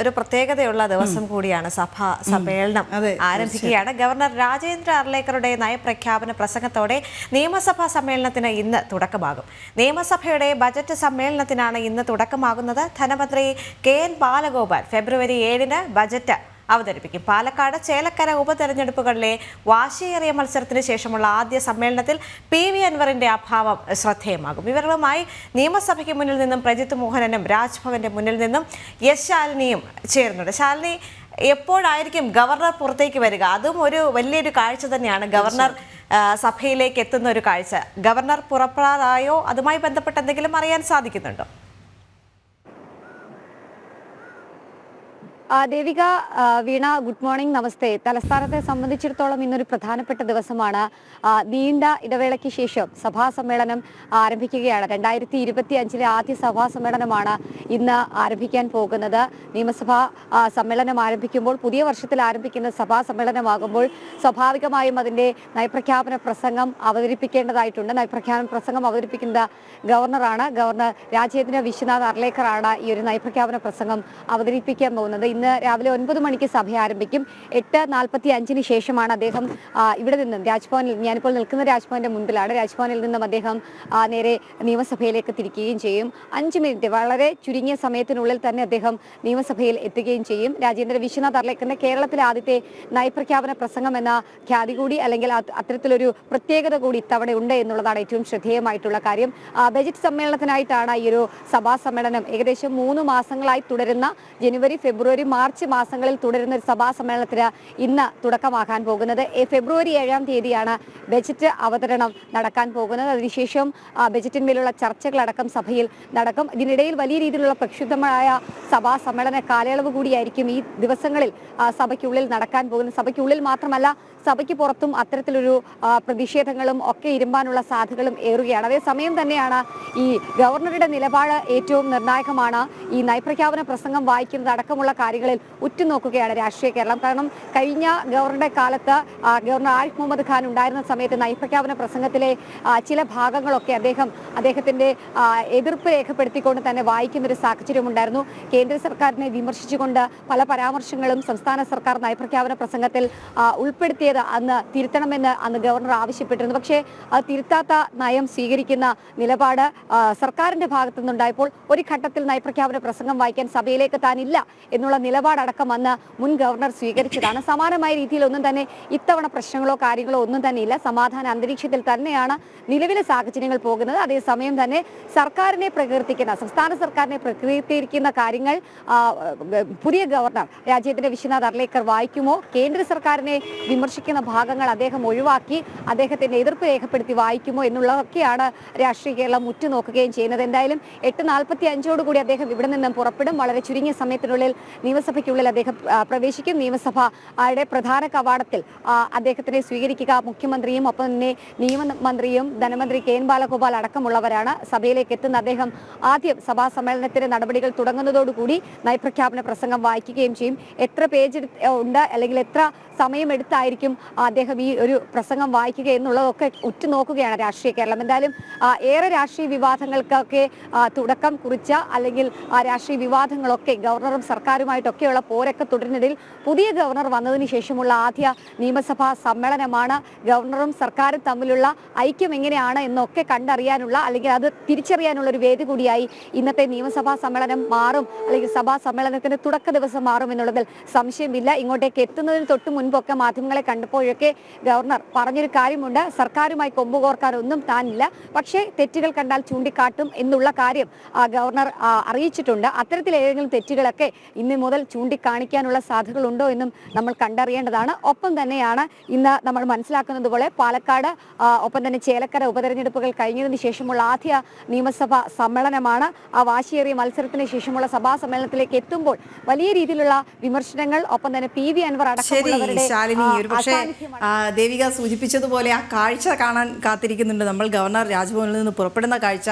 ഒരു പ്രത്യേകതയുള്ള ദിവസം കൂടിയാണ് സഭ സമ്മേളനം ആരംഭിക്കുകയാണ്. ഗവർണർ രാജേന്ദ്ര അർലേക്കറുടെ നയപ്രഖ്യാപന പ്രസംഗത്തോടെ നിയമസഭാ സമ്മേളനത്തിന് ഇന്ന് തുടക്കമാകും. നിയമസഭയുടെ ബജറ്റ് സമ്മേളനത്തിനാണ് ഇന്ന് തുടക്കമാകുന്നത്. ധനമന്ത്രി കെ എൻ ബാലഗോപാൽ ഫെബ്രുവരി ഏഴിന് ബജറ്റ് അവതരിപ്പിക്കും. പാലക്കാട് ചേലക്കര ഉപതെരഞ്ഞെടുപ്പുകളിലെ വാശിയേറിയ മത്സരത്തിന് ശേഷമുള്ള ആദ്യ സമ്മേളനത്തിൽ പി വി അൻവറിന്റെ അഭാവം ശ്രദ്ധേയമാകും. വിവരങ്ങളുമായി നിയമസഭയ്ക്ക് മുന്നിൽ നിന്നും പ്രജിത് മോഹനനും രാജ്ഭവന്റെ മുന്നിൽ നിന്നും യശ് ശാലിനിയും ചേരുന്നുണ്ട്. ശാലിനി എപ്പോഴായിരിക്കും ഗവർണർ പുറത്തേക്ക് വരിക? അതും ഒരു വലിയൊരു കാഴ്ച തന്നെയാണ് ഗവർണർ സഭയിലേക്ക് എത്തുന്ന ഒരു കാഴ്ച. ഗവർണർ പുറപ്പെടാതായോ അതുമായി ബന്ധപ്പെട്ട് എന്തെങ്കിലും അറിയാൻ സാധിക്കുന്നുണ്ടോ? ദേവിക വീണ ഗുഡ് മോർണിംഗ് നമസ്തേ. തലസ്ഥാനത്തെ സംബന്ധിച്ചിടത്തോളം ഇന്നൊരു പ്രധാനപ്പെട്ട ദിവസമാണ്. നീണ്ട ഇടവേളയ്ക്ക് ശേഷം സഭാ സമ്മേളനം ആരംഭിക്കുകയാണ്. രണ്ടായിരത്തി ഇരുപത്തി അഞ്ചിലെ ആദ്യ സഭാ സമ്മേളനമാണ് ഇന്ന് ആരംഭിക്കാൻ പോകുന്നത്. നിയമസഭാ സമ്മേളനം ആരംഭിക്കുമ്പോൾ പുതിയ വർഷത്തിൽ ആരംഭിക്കുന്ന സഭാ സമ്മേളനമാകുമ്പോൾ സ്വാഭാവികമായും അതിന്റെ നയപ്രഖ്യാപന പ്രസംഗം അവതരിപ്പിക്കേണ്ടതായിട്ടുണ്ട്. നയപ്രഖ്യാപന പ്രസംഗം അവതരിപ്പിക്കുന്ന ഗവർണറാണ്. ഗവർണർ രാജേന്ദ്ര വിശ്വനാഥ് അർലേക്കറാണ് ഈ ഒരു നയപ്രഖ്യാപന പ്രസംഗം അവതരിപ്പിക്കാൻ പോകുന്നത്. ഇന്ന് രാവിലെ ഒൻപത് മണിക്ക് സഭ ആരംഭിക്കും. എട്ട് നാൽപ്പത്തി അഞ്ചിന് ശേഷമാണ് അദ്ദേഹം ഇവിടെ നിന്നും രാജ്ഭവനിൽ ഞാനിപ്പോൾ നിൽക്കുന്ന രാജ്ഭവന്റെ മുൻപിലാണ്. രാജ്ഭവനിൽ നിന്നും അദ്ദേഹം നേരെ നിയമസഭയിലേക്ക് തിരിക്കുകയും ചെയ്യും. അഞ്ച് മിനിറ്റ് വളരെ ചുരുങ്ങിയ സമയത്തിനുള്ളിൽ തന്നെ അദ്ദേഹം നിയമസഭയിൽ എത്തുകയും ചെയ്യും. രാജേന്ദ്ര വിശ്വനാഥ് അർലേക്കറിന്റെ കേരളത്തിലെ ആദ്യത്തെ നയപ്രഖ്യാപന പ്രസംഗം എന്ന ഖ്യാതി കൂടി അല്ലെങ്കിൽ അത് അത്തരത്തിലൊരു പ്രത്യേകത കൂടി ഇത്തവണ ഉണ്ട് എന്നുള്ളതാണ് ഏറ്റവും ശ്രദ്ധേയമായിട്ടുള്ള കാര്യം. ബജറ്റ് സമ്മേളനത്തിനായിട്ടാണ് ഈ ഒരു സഭാ സമ്മേളനം ഏകദേശം മൂന്ന് മാസങ്ങളായി തുടരുന്ന ജനുവരി ഫെബ്രുവരി മാർച്ച് മാസങ്ങളിൽ തുടരുന്ന ഒരു സഭാ സമ്മേളനത്തിന് ഇന്ന് തുടക്കമാകാൻ പോകുന്നത്. ഫെബ്രുവരി ഏഴാം തീയതിയാണ് ബജറ്റ് അവതരണം നടക്കാൻ പോകുന്നത്. അതിനുശേഷം ബജറ്റിന്മേലുള്ള ചർച്ചകളടക്കം സഭയിൽ നടക്കും. ഇതിനിടയിൽ വലിയ രീതിയിലുള്ള പ്രക്ഷുബ്ധമായ സഭാ സമ്മേളന കാലയളവ് കൂടിയായിരിക്കും ഈ ദിവസങ്ങളിൽ സഭയ്ക്കുള്ളിൽ നടക്കാൻ പോകുന്നത്. സഭയ്ക്കുള്ളിൽ മാത്രമല്ല സഭയ്ക്ക് പുറത്തും അത്തരത്തിലൊരു പ്രതിഷേധങ്ങളും ഒക്കെ ഇരുമ്പാനുള്ള സാധ്യതകളും ഏറുകയാണ്. അതേസമയം തന്നെയാണ് ഈ ഗവർണറുടെ നിലപാട് ഏറ്റവും നിർണായകമാണ്. ഈ നയപ്രഖ്യാപന പ്രസംഗം വായിക്കുന്നത് അടക്കമുള്ള കാര്യങ്ങളിൽ ഉറ്റുനോക്കുകയാണ് രാഷ്ട്രീയ കേരളം. കാരണം കഴിഞ്ഞ ഗവർണറുടെ കാലത്ത് ഗവർണർ ആരിഫ് മുഹമ്മദ് ഖാൻ ഉണ്ടായിരുന്ന സമയത്ത് നയപ്രഖ്യാപന പ്രസംഗത്തിലെ ചില ഭാഗങ്ങളൊക്കെ അദ്ദേഹം അദ്ദേഹത്തിന്റെ എതിർപ്പ് രേഖപ്പെടുത്തിക്കൊണ്ട് തന്നെ വായിക്കുന്ന ഒരു സാഹചര്യം ഉണ്ടായിരുന്നു. കേന്ദ്ര സർക്കാരിനെ വിമർശിച്ചുകൊണ്ട് പല പരാമർശങ്ങളും സംസ്ഥാന സർക്കാർ നയപ്രഖ്യാപന പ്രസംഗത്തിൽ ആ, ഉൾപ്പെടുത്തിയത് അന്ന് തിരുത്തണമെന്ന് അന്ന് ഗവർണർ ആവശ്യപ്പെട്ടിരുന്നു. പക്ഷേ അത് തിരുത്താത്ത നയം സ്വീകരിക്കുന്ന നിലപാട് സർക്കാരിന്റെ ഭാഗത്തു നിന്നുണ്ടായപ്പോൾ ഒരു ഘട്ടത്തിൽ നയപ്രഖ്യാപന പ്രസംഗം വായിക്കാൻ സഭയിലേക്ക് താനില്ല എന്നുള്ള നിലപാടടക്കം അന്ന് മുൻ ഗവർണർ സ്വീകരിച്ചതാണ്. സമാനമായ രീതിയിൽ ഒന്നും തന്നെ ഇത്തവണ പ്രശ്നങ്ങളോ കാര്യങ്ങളോ ഒന്നും തന്നെ ഇല്ല. സമാധാന അന്തരീക്ഷത്തിൽ തന്നെയാണ് നിലവിലെ സാഹചര്യങ്ങൾ പോകുന്നത്. അതേസമയം തന്നെ സർക്കാരിനെ പ്രകീർത്തിക്കുന്ന സംസ്ഥാന സർക്കാരിനെ പ്രകീർത്തിയിരിക്കുന്ന കാര്യങ്ങൾ പുതിയ ഗവർണർ രാജ്യത്തിന്റെ വിശ്വനാഥ് അർലേക്കർ വായിക്കുമോ? കേന്ദ്ര സർക്കാരിനെ വിമർശിക്കുന്ന ഭാഗങ്ങൾ അദ്ദേഹം ഒഴിവാക്കി അദ്ദേഹത്തിന്റെ എതിർപ്പ് രേഖപ്പെടുത്തി വായിക്കുമോ എന്നുള്ളതൊക്കെയാണ് രാഷ്ട്രീയ കേരളം ഉറ്റുനോക്കുകയും ചെയ്യുന്നത്. എന്തായാലും എട്ട് നാൽപ്പത്തി അഞ്ചോടുകൂടി അദ്ദേഹം ഇവിടെ നിന്നും പുറപ്പെടും. വളരെ ചുരുങ്ങിയ സമയത്തിനുള്ളിൽ നിയമസഭയ്ക്കുള്ളിൽ അദ്ദേഹം പ്രവേശിക്കും. നിയമസഭയുടെ പ്രധാന കവാടത്തിൽ അദ്ദേഹത്തിനെ സ്വീകരിക്കുക. മുഖ്യമന്ത്രിയും ഒപ്പം തന്നെ നിയമമന്ത്രിയും ധനമന്ത്രി കെ എൻ ബാലഗോപാൽ അടക്കമുള്ളവരാണ് സഭയിലേക്ക് എത്തുന്ന അദ്ദേഹം ആദ്യം സഭാ സമ്മേളനത്തിന്റെ നടപടികൾ തുടങ്ങുന്നതോടുകൂടി നയപ്രഖ്യാപന പ്രസംഗം വായിക്കുകയും ചെയ്യും. എത്ര പേജ് ഉണ്ട് അല്ലെങ്കിൽ എത്ര സമയമെടുത്തായിരിക്കും അദ്ദേഹം ഈ ഒരു പ്രസംഗം വായിക്കുക എന്നുള്ളതൊക്കെ ഉറ്റുനോക്കുകയാണ് രാഷ്ട്രീയ കേരളം. എന്തായാലും ഏറെ രാഷ്ട്രീയ വിവാദങ്ങൾക്കൊക്കെ തുടക്കം കുറിച്ച അല്ലെങ്കിൽ രാഷ്ട്രീയ വിവാദങ്ങളൊക്കെ ഗവർണറും സർക്കാരുമായിട്ടൊക്കെയുള്ള പോരൊക്കെ തുടരുന്നതിൽ പുതിയ ഗവർണർ വന്നതിന് ശേഷമുള്ള ആദ്യ നിയമസഭാ സമ്മേളനമാണ് ഗവർണറും സർക്കാരും തമ്മിലുള്ള ഐക്യം എങ്ങനെയാണ് എന്നൊക്കെ കണ്ടറിയാനുള്ള അല്ലെങ്കിൽ അത് തിരിച്ചറിയാനുള്ള ഒരു വേദി കൂടിയായി ഇന്നത്തെ നിയമസഭാ സമ്മേളനം മാറും അല്ലെങ്കിൽ സഭാ സമ്മേളനത്തിന്റെ തുടക്ക ദിവസം മാറും എന്നുള്ളതിൽ സംശയമില്ല. ഇങ്ങോട്ടേക്ക് എത്തുന്നതിന് തൊട്ട് മുൻപൊക്കെ മാധ്യമങ്ങളെ കണ്ടപ്പോഴൊക്കെ ഗവർണർ പറഞ്ഞൊരു കാര്യമുണ്ട്. സർക്കാരുമായി കൊമ്പുകോർക്കാൻ ഒന്നും താനില്ല. പക്ഷേ തെറ്റുകൾ കണ്ടാൽ ചൂണ്ടിക്കാട്ടും എന്നുള്ള കാര്യം ആ, ഗവർണർ അറിയിച്ചിട്ടുണ്ട്. അത്തരത്തിൽ ഏതെങ്കിലും തെറ്റുകളൊക്കെ ഇന്ന് മുതൽ ചൂണ്ടിക്കാണിക്കാനുള്ള സാധ്യതകളുണ്ടോ എന്നും നമ്മൾ കണ്ടറിയേണ്ടതാണ്. ഒപ്പം തന്നെയാണ് ഇന്ന് നമ്മൾ മനസ്സിലാക്കുന്നത് പോലെ പാലക്കാട് ഒപ്പം തന്നെ ചേലക്കര ഉപതെരഞ്ഞെടുപ്പുകൾ കഴിഞ്ഞതിന് ശേഷമുള്ള ആദ്യ നിയമസഭാ സമ്മേളനമാണ്. ആ വാശിയേറിയ മത്സരത്തിന് ശേഷമുള്ള സഭാ സമ്മേളനത്തിലേക്ക് എത്തുമ്പോൾ വലിയ രീതിയിലുള്ള വിമർശനങ്ങൾ ഒപ്പം തന്നെ പി വി അൻവർ അടക്കം അടക്കമുള്ളവരുടെ പക്ഷേ ദേവിക സൂചിപ്പിച്ചതുപോലെ ആ കാഴ്ച കാണാൻ കാത്തിരിക്കുന്നുണ്ട് നമ്മൾ ഗവർണർ രാജ്ഭവനിൽ നിന്ന് പുറപ്പെടുന്ന കാഴ്ച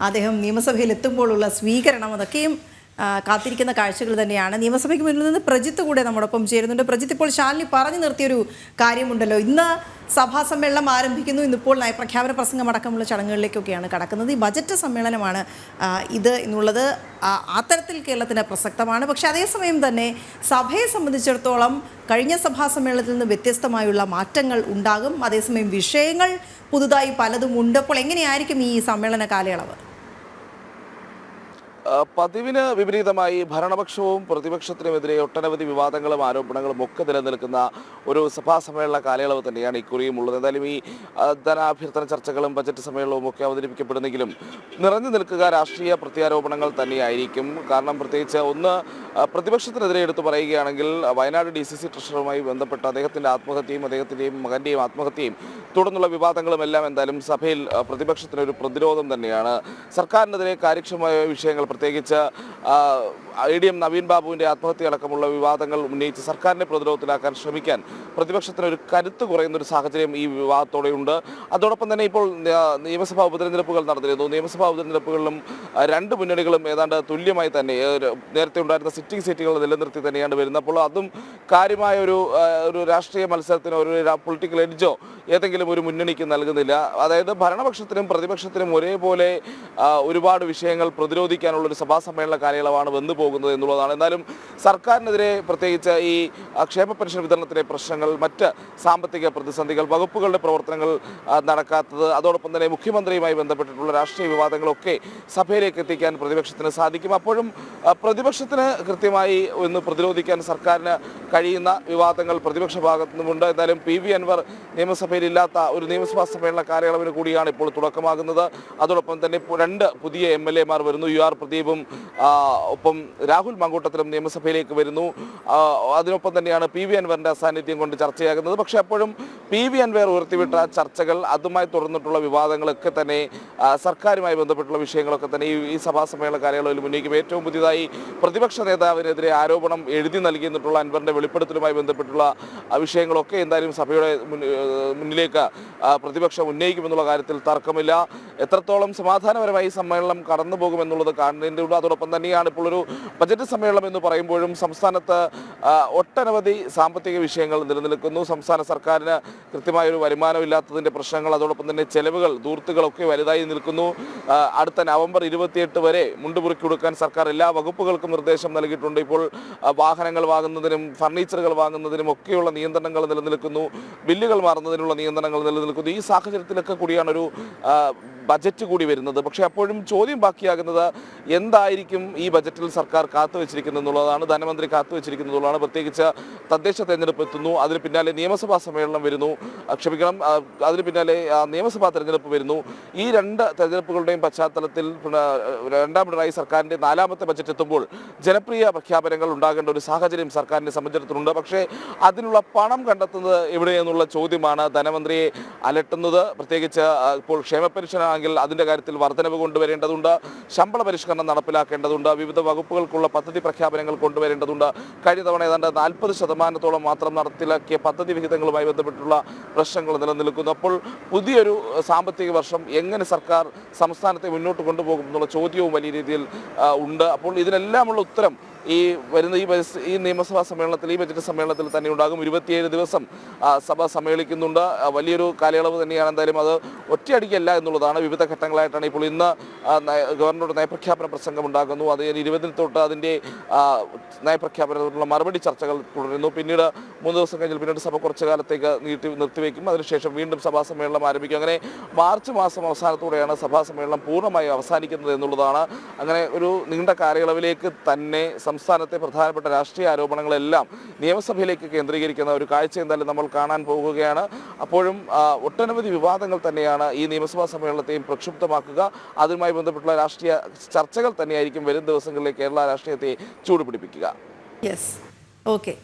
അദ്ദേഹം നിയമസഭയിൽ എത്തുമ്പോഴുള്ള സ്വീകരണം അതൊക്കെയും കാത്തിരിക്കുന്ന കാഴ്ചകൾ തന്നെയാണ്. നിയമസഭയ്ക്ക് മുന്നിൽ നിന്ന് പ്രജിത്ത് കൂടെ നമ്മോടൊപ്പം ചേരുന്നുണ്ട്. പ്രജിത്ത് ഇപ്പോൾ ശാലിനി പറഞ്ഞു നിർത്തിയൊരു കാര്യമുണ്ടല്ലോ. ഇന്ന് സഭാ സമ്മേളനം ആരംഭിക്കുന്നു. ഇന്നിപ്പോൾ നയപ്രഖ്യാപന പ്രസംഗം അടക്കമുള്ള ചടങ്ങുകളിലേക്കൊക്കെയാണ് കടക്കുന്നത്. ഈ ബജറ്റ് സമ്മേളനമാണ് ഇത് എന്നുള്ളത് അത്തരത്തിൽ കേരളത്തിന് പ്രസക്തമാണ്. പക്ഷേ അതേസമയം തന്നെ സഭയെ സംബന്ധിച്ചിടത്തോളം കഴിഞ്ഞ സഭാ സമ്മേളനത്തിൽ നിന്ന് വ്യത്യസ്തമായുള്ള മാറ്റങ്ങൾ ഉണ്ടാകും. അതേസമയം വിഷയങ്ങൾ പുതുതായി പലതും ഉണ്ട്. അപ്പോൾ എങ്ങനെയായിരിക്കും ഈ സമ്മേളന കാലയളവ്? പതിവിന് വിപരീതമായി ഭരണപക്ഷവും പ്രതിപക്ഷത്തിനുമെതിരെ ഒട്ടനവധി വിവാദങ്ങളും ആരോപണങ്ങളും ഒക്കെ നിലനിൽക്കുന്ന ഒരു സഭാ സമ്മേളന കാലയളവ് തന്നെയാണ് ഇക്കുറിയും ഉള്ളത്. എന്തായാലും ഈ ധനാഭ്യർത്ഥന ചർച്ചകളും ബജറ്റ് സമ്മേളനവും ഒക്കെ അവതരിപ്പിക്കപ്പെടുന്നെങ്കിലും നിറഞ്ഞു നിൽക്കുക രാഷ്ട്രീയ പ്രത്യാരോപണങ്ങൾ തന്നെയായിരിക്കും. കാരണം പ്രത്യേകിച്ച് ഒന്ന് പ്രതിപക്ഷത്തിനെതിരെ എടുത്തു പറയുകയാണെങ്കിൽ വയനാട് ഡി സി സി ട്രഷറുമായി ബന്ധപ്പെട്ട അദ്ദേഹത്തിന്റെ ആത്മഹത്യയും അദ്ദേഹത്തിന്റെയും മകന്റെയും ആത്മഹത്യയും തുടർന്നുള്ള വിവാദങ്ങളും എല്ലാം എന്തായാലും സഭയിൽ പ്രതിപക്ഷത്തിനൊരു പ്രതിരോധം തന്നെയാണ്. സർക്കാരിനെതിരെ കാര്യക്ഷമമായ വിഷയങ്ങൾ പ്രത്യേകിച്ച് ഐ ഡി എം നവീൻ ബാബുവിന്റെ ആത്മഹത്യ അടക്കമുള്ള വിവാദങ്ങൾ ഉന്നയിച്ച് സർക്കാരിനെ പ്രതിരോധത്തിലാക്കാൻ ശ്രമിക്കാൻ പ്രതിപക്ഷത്തിന് ഒരു കരുത്ത് കുറയുന്ന ഒരു സാഹചര്യം ഈ വിവാദത്തോടെയുണ്ട്. അതോടൊപ്പം തന്നെ ഇപ്പോൾ നിയമസഭാ ഉപതെരഞ്ഞെടുപ്പുകൾ നടന്നിരുന്നു. നിയമസഭാ ഉപതെരഞ്ഞെടുപ്പുകളിലും രണ്ട് മുന്നണികളും ഏതാണ്ട് തുല്യമായി തന്നെ നേരത്തെ ഉണ്ടായിരുന്ന സിറ്റിംഗ് സീറ്റുകൾ നിലനിർത്തി തന്നെയാണ് വരുന്നത്. അപ്പോൾ അതും കാര്യമായ ഒരു ഒരു രാഷ്ട്രീയ മത്സരത്തിനോ ഒരു പൊളിറ്റിക്കൽ എഡ്ജോ ഏതെങ്കിലും ഒരു മുന്നണിക്ക് നൽകുന്നില്ല. അതായത് ഭരണപക്ഷത്തിനും പ്രതിപക്ഷത്തിനും ഒരേപോലെ ഒരുപാട് വിഷയങ്ങൾ പ്രതിരോധിക്കാനുള്ള ഒരു സഭാ സമ്മേളന കാലയളവാണ് വന്നു പോകുന്നത് എന്നുള്ളതാണ്. എന്നാലും സർക്കാരിനെതിരെ പ്രത്യേകിച്ച് ഈ ക്ഷേമ പെൻഷൻ വിതരണത്തിലെ പ്രശ്നങ്ങൾ മറ്റ് സാമ്പത്തിക പ്രതിസന്ധികൾ വകുപ്പുകളുടെ പ്രവർത്തനങ്ങൾ നടക്കാത്തത് അതോടൊപ്പം തന്നെ മുഖ്യമന്ത്രിയുമായി ബന്ധപ്പെട്ടിട്ടുള്ള രാഷ്ട്രീയ വിവാദങ്ങളൊക്കെ സഭയിലേക്ക് എത്തിക്കാൻ പ്രതിപക്ഷത്തിന് സാധിക്കും. അപ്പോഴും പ്രതിപക്ഷത്തിന് കൃത്യമായി ഒന്ന് പ്രതിരോധിക്കാൻ സർക്കാരിന് കഴിയുന്ന വിവാദങ്ങൾ പ്രതിപക്ഷ ഭാഗത്തു നിന്നുമുണ്ട് എന്തായാലും പി വി അൻവർ നിയമസഭയിലില്ലാത്ത ഒരു നിയമസഭാ സമ്മേളന കാലയളവിന് കൂടിയാണ് ഇപ്പോൾ തുടക്കമാകുന്നത്. അതോടൊപ്പം തന്നെ രണ്ട് പുതിയ എം എൽ എമാർ വരുന്നു. യു ആർ പ്രദീപും ഒപ്പം രാഹുൽ മങ്കൂട്ടത്തിലും നിയമസഭയിലേക്ക് വരുന്നു. അതിനൊപ്പം തന്നെയാണ് പി വി അൻവറിന്റെ അസാന്നിധ്യം കൊണ്ട് ചർച്ചയാകുന്നത്. പക്ഷേ അപ്പോഴും പി വി അൻവർ ഉയർത്തിവിട്ട ചർച്ചകൾ അതുമായി തുടർന്നിട്ടുള്ള വിവാദങ്ങളൊക്കെ തന്നെ സർക്കാരുമായി ബന്ധപ്പെട്ടുള്ള വിഷയങ്ങളൊക്കെ തന്നെ ഈ സഭാ സമ്മേളന കാലയളവിൽ ഉന്നയിക്കും. ഏറ്റവും പുതിയതായി പ്രതിപക്ഷ നേതാവിനെതിരെ ആരോപണം എഴുതി നൽകിയെന്നിട്ടുള്ള അൻവറിന്റെ വെളിപ്പെടുത്തലുമായി ബന്ധപ്പെട്ടുള്ള വിഷയങ്ങളൊക്കെ എന്തായാലും സഭയുടെ മുന്നിലേക്ക് പ്രതിപക്ഷം ഉന്നയിക്കുമെന്നുള്ള കാര്യത്തിൽ തർക്കമില്ല. എത്രത്തോളം സമാധാനപരമായി സമ്മേളനം കടന്നു പോകുമെന്നുള്ളത് കാണേണ്ടതുണ്ട് അതോടൊപ്പം തന്നെയാണ് ഇപ്പോൾ ഒരു ബജറ്റ് സമ്മേളനം എന്ന് പറയുമ്പോഴും സംസ്ഥാനത്ത് ഒട്ടനവധി സാമ്പത്തിക വിഷയങ്ങൾ നിലനിൽക്കുന്നു. സംസ്ഥാന സർക്കാരിന് കൃത്യമായ ഒരു വരുമാനമില്ലാത്തതിന്റെ പ്രശ്നങ്ങൾ അതോടൊപ്പം തന്നെ ചെലവുകൾ ദൂർത്തുകളൊക്കെ വലുതായി നിൽക്കുന്നു. അടുത്ത നവംബർ ഇരുപത്തിയെട്ട് വരെ മുണ്ടുപുറുക്കി കൊടുക്കാൻ സർക്കാർ എല്ലാ വകുപ്പുകൾക്കും നിർദ്ദേശം നൽകിയിട്ടുണ്ട്. ഇപ്പോൾ വാഹനങ്ങൾ വാങ്ങുന്നതിനും ഫർണിച്ചറുകൾ വാങ്ങുന്നതിനും ഒക്കെയുള്ള നിയന്ത്രണങ്ങൾ നിലനിൽക്കുന്നു. ബില്ലുകൾ മാറുന്നതിനുള്ള നിയന്ത്രണങ്ങൾ നിലനിൽക്കുന്നു. ഈ സാഹചര്യത്തിലൊക്കെ കൂടിയാണ് ഒരു ബജറ്റ് കൂടി വരുന്നത്. പക്ഷേ അപ്പോഴും ചോദ്യം ബാക്കിയാകുന്നത് എന്തായിരിക്കും ഈ ബജറ്റിൽ സർക്കാർ കാത്തുവച്ചിരിക്കുന്നത് എന്നുള്ളതാണ് ധനമന്ത്രി കാത്തുവച്ചിരിക്കുന്നതുള്ളതാണ് പ്രത്യേകിച്ച് തദ്ദേശ തെരഞ്ഞെടുപ്പ് എത്തുന്നു അതിന് പിന്നാലെ നിയമസഭാ സമ്മേളനം വരുന്നു. ക്ഷമിക്കണം അതിന് പിന്നാലെ നിയമസഭാ തെരഞ്ഞെടുപ്പ് വരുന്നു. ഈ രണ്ട് തെരഞ്ഞെടുപ്പുകളുടെയും പശ്ചാത്തലത്തിൽ രണ്ടാം പിണറായി സർക്കാരിന്റെ നാലാമത്തെ ബജറ്റ് എത്തുമ്പോൾ ജനപ്രിയ പ്രഖ്യാപനങ്ങൾ ഉണ്ടാകേണ്ട ഒരു സാഹചര്യം സർക്കാരിനെ സംബന്ധിച്ചിടത്തോളം പക്ഷേ അതിനുള്ള പണം കണ്ടെത്തുന്നത് എവിടെയെന്നുള്ള ചോദ്യമാണ് ധനമന്ത്രിയെ അലട്ടുന്നത്. പ്രത്യേകിച്ച് ഇപ്പോൾ ക്ഷേമ പെൻഷനാണെങ്കിൽ അതിന്റെ കാര്യത്തിൽ വർധനവ് കൊണ്ടുവരേണ്ടതുണ്ട് ശമ്പള പരിഷ്കരണം നടപ്പിലാക്കേണ്ടതുണ്ട് വിവിധ വകുപ്പുകൾക്കുള്ള പദ്ധതി പ്രഖ്യാപനങ്ങൾ കൊണ്ടുവരേണ്ടതുണ്ട്. കഴിഞ്ഞ തവണ ഏതാണ്ട് നാൽപ്പത് ശതമാനത്തോളം മാത്രം നടത്തിലാക്കിയ പദ്ധതി വിഹിതങ്ങളുമായി ബന്ധപ്പെട്ടുള്ള പ്രശ്നങ്ങൾ നിലനിൽക്കുന്നു. അപ്പോൾ പുതിയൊരു സാമ്പത്തിക വർഷം എങ്ങനെ സർക്കാർ സംസ്ഥാനത്തെ മുന്നോട്ട് കൊണ്ടുപോകും എന്നുള്ള ചോദ്യവും വലിയ രീതിയിൽ ഉണ്ട്. അപ്പോൾ ഇതിനെല്ലാമുള്ള ഉത്തരം ഈ വരുന്ന ഈ ഈ നിയമസഭാ സമ്മേളനത്തിൽ ഈ ബജറ്റ് സമ്മേളനത്തിൽ തന്നെ ഉണ്ടാകും. ഇരുപത്തിയേഴ് ദിവസം സഭ സമ്മേളിക്കുന്നുണ്ട്. വലിയൊരു കാലയളവ് തന്നെയാണ്. എന്തായാലും അത് ഒറ്റയടിക്കല്ല എന്നുള്ളതാണ് വിവിധ ഘട്ടങ്ങളായിട്ടാണ് ഇപ്പോൾ ഇന്ന് ഗവർണറുടെ നയപ്രഖ്യാപന പ്രസംഗം ഉണ്ടാകുന്നു. അത് ഇരുപതിൽ തൊട്ട് അതിന്റെ നയപ്രഖ്യാപനത്തിനുള്ള മറുപടി ചർച്ചകൾ തുടരുന്നു. പിന്നീട് മൂന്ന് ദിവസം കഴിഞ്ഞാൽ പിന്നീട് സഭ കുറച്ചു കാലത്തേക്ക് നീട്ടി നിർത്തിവെക്കും അതിനുശേഷം വീണ്ടും സഭാ സമ്മേളനം ആരംഭിക്കും. അങ്ങനെ മാർച്ച് മാസം അവസാനത്തോടെയാണ് സഭാ സമ്മേളനം പൂർണമായി അവസാനിക്കുന്നത് എന്നുള്ളതാണ്. അങ്ങനെ ഒരു നീണ്ട കാലയളവിലേക്ക് തന്നെ സംസ്ഥാനത്തെ പ്രധാനപ്പെട്ട രാഷ്ട്രീയ ആരോപണങ്ങളെല്ലാം നിയമസഭയിലേക്ക് കേന്ദ്രീകരിക്കുന്ന ഒരു കാഴ്ച എന്തായാലും നമ്മൾ കാണാൻ പോകുകയാണ്. അപ്പോഴും ഒട്ടനവധി വിവാദങ്ങൾ തന്നെയാണ് ഈ നിയമസഭാ സമ്മേളനത്തെയും പ്രക്ഷുബ്ധമാക്കുക. അതുമായി ബന്ധപ്പെട്ടുള്ള രാഷ്ട്രീയ ചർച്ചകൾ തന്നെയായിരിക്കും വരും ദിവസങ്ങളിലെ കേരള രാഷ്ട്രീയത്തെ ചൂടുപിടിപ്പിക്കുക. Yes okay